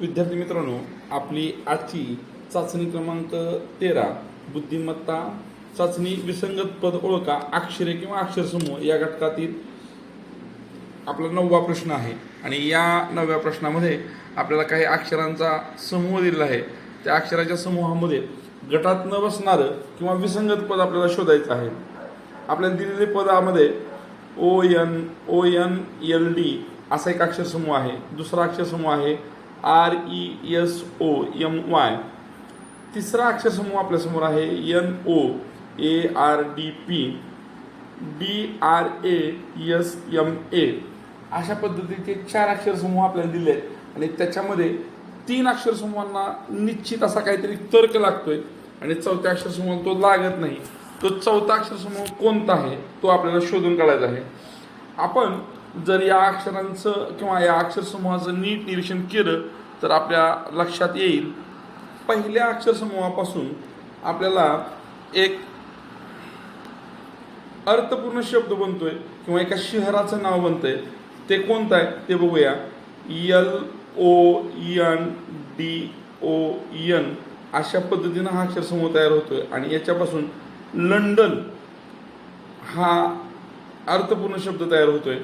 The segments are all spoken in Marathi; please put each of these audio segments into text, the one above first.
विद्यार्थी मित्रांनो आपली आजची चाचणी क्रमांक तेरा बुद्धिमत्ता चाचणी विसंगत पद ओळखा अक्षरे किंवा अक्षरसमूह या घटकातील आपला नववा प्रश्न आहे. आणि या नवव्या प्रश्नामध्ये आपल्याला काही अक्षरांचा समूह दिलेला आहे. त्या अक्षराच्या समूहामध्ये गटात न बसणारं किंवा विसंगत पद आपल्याला शोधायचं आहे. आपल्याला दिलेले पदामध्ये O N O N L D असा एक अक्षरसमूह आहे. दुसरा अक्षर समूह आहे R E S O M Y तिसरा अक्षरसमूह आपल्यासमोर आहे N O A R D P D R A S M A अशा पद्धतीचे चार अक्षरसमूह आपल्याला दिले आहेत आणि त्याच्यामध्ये तीन अक्षरसमूहांना निश्चित असा काहीतरी तर्क लागतोय आणि चौथ्या अक्षरसमूह तो लागत नाही. तो चौथा अक्षरसमूह कोणता आहे? तो आपल्याला शोधून काढायचा आहे. आपण जर या अक्षरांचं किंवा या अक्षरसमूहाचं नीट निरीक्षण केलं तर आपल्या लक्षात येईल. पहिल्या अक्षरसमूहापासून आपल्याला एक अर्थपूर्ण शब्द बनतोय किंवा एका शहराचं नाव बनतंय. ते कोणतं आहे? ते बघूया. L O N D O N अशा पद्धतीनं हा अक्षरसमूह तयार होतोय. आणि याच्यापासून लंडन हा अर्थपूर्ण शब्द तयार होतोय.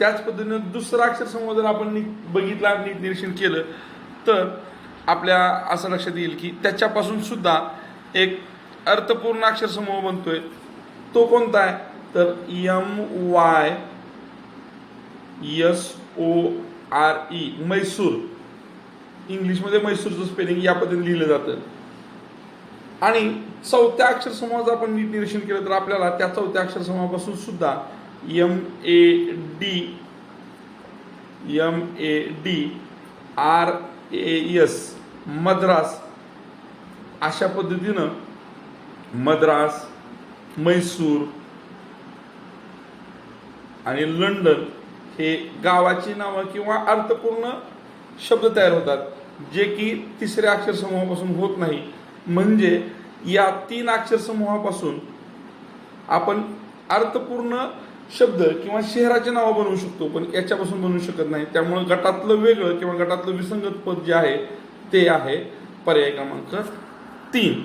त्याच पद्धतीनं दुसरा अक्षरसमूह जर आपण नीट बघितला नीट निरीक्षण केलं तर आपल्या असं लक्षात येईल की त्याच्यापासून सुद्धा एक अर्थपूर्ण अक्षरसमूह बनतोय. तो कोणता आहे? तर M Y S O R E Mysore. इंग्लिशमध्ये मैसूरचं स्पेलिंग या पद्धतीने लिहिलं जातं. आणि चौथ्या अक्षरसमूहाचं आपण नीट निरीक्षण केलं तर आपल्याला त्या चौथ्या अक्षरसमूहापासून सुद्धा M A D M A D R A S Madras. अशा पद्धतीनं मद्रास मैसूर आणि लंडन हे गावाची नावं किंवा अर्थपूर्ण शब्द तयार होतात जे की तिसऱ्या अक्षर समूहापासून होत नाही. म्हणजे या तीन अक्षर समूहापासून आपण अर्थपूर्ण शब्द किंवा शहराचे नावं बनवू शकतो पण याच्यापासून बनवू शकत नाही. त्यामुळे गटातलं वेगळं किंवा गटातलं विसंगत पद जे आहे ते आहे पर्याय क्रमांक तीन.